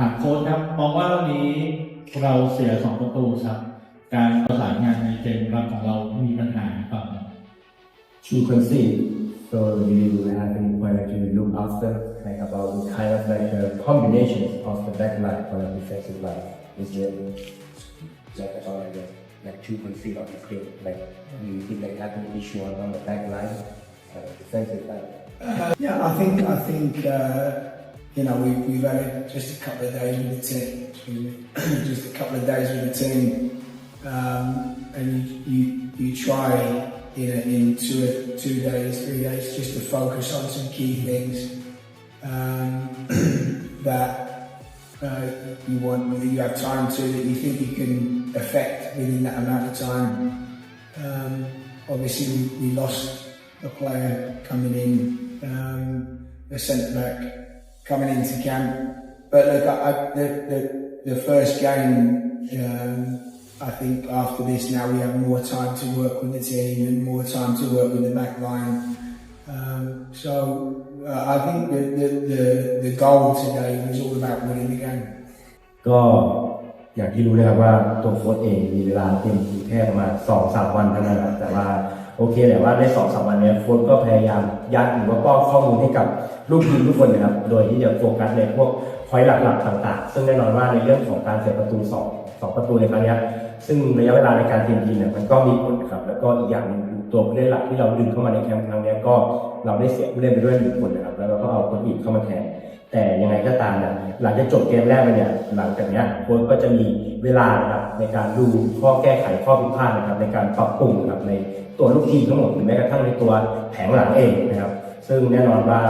ถามโค้ชครับมองว่าวันนี้เราเสียสองประตูครับการประสานงานในเกมรับของเรามีปัญหาหรือเปล่าครับ to concede. So we will have any point to look after, like about the kind of like the combinations of the back line or the defensive line. Is there like about like, the, like to concede on the field? Like we think like have an issue on, on the back line, uh, defensive line. Yeah, I think I think uh, you know we, we've had just a couple of days with the team, just a couple of days with the team, um, and you, you you try in a, in two two days, three days, just to focus on some key things um, that uh, you want, that you have time to, that you think you can affect within that amount of time. Um, obviously, we, we lost a player coming in, um, the centre back coming into camp. But look, I, I, the, the the first game, um, I think after this now we have more time to work with the team and more time to work with the back line. Um, so uh, I think the, the, the, the goal today was all about winning the game. ก็อย่างที่รู้นะครับว่าตัวโค้ชเองมีเวลาเต็มทีแค่ประมาณสองสามวันเท่านั้นนะครับแต่ว่า โอเคแหละว่าในสองสามวันนี้โค้ชก็พยายามยัดหรือว่าป้อนข้อมูลให้กับลูกทีมทุกคนนะครับ โดยที่จะโฟกัสในพวกพอยต์หลักๆต่างๆ ซึ่งแน่นอนว่าในเรื่องของการเสียประตูสองสองประตูในครั้งเนี้ยซึ่งระยะเวลาในการเตรียมทีมเนี่ยมันก็มีผลครับ แล้วก็อีกอย่างหนึงตัวผู้เล่นหลักที่เราดึงเข้ามาในแคมป์ครั้งนี้ก็เราได้เสียผู้เล่นไปด้วยหนึ่งคนนะครับ แล้วเราก็เอาคนอื่นเข้ามาแทน แต่ยังไงก็ตามเนี่ยหลังจากจบเกมแรกไปเนี่ย หลังจากเนี้ยโค้ชก็จะมีเวลานะครับ ในการดูข้อแก้ไขข้อผิดพลาดนะครับในการปรับปรุงนะครับในตัวลูกทีมทั้งหมดหรือแม้กระทั่งในตัวแผงหลังเองนะครับ ซึ่งแน่นอนว่า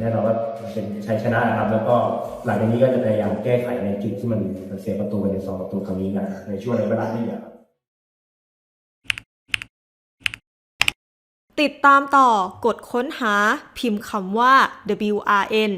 แน่นอนว่าเป็นชัยชนะนะครับ แล้วก็หลังจากนี้ก็จะพยายามแก้ไขในจุดที่มันเสียประตูไปในสองประตูครั้งนี้นะในช่วงระยะเวลาที่เหลือติดตามต่อกดค้นหาพิมพ์คำว่า WRN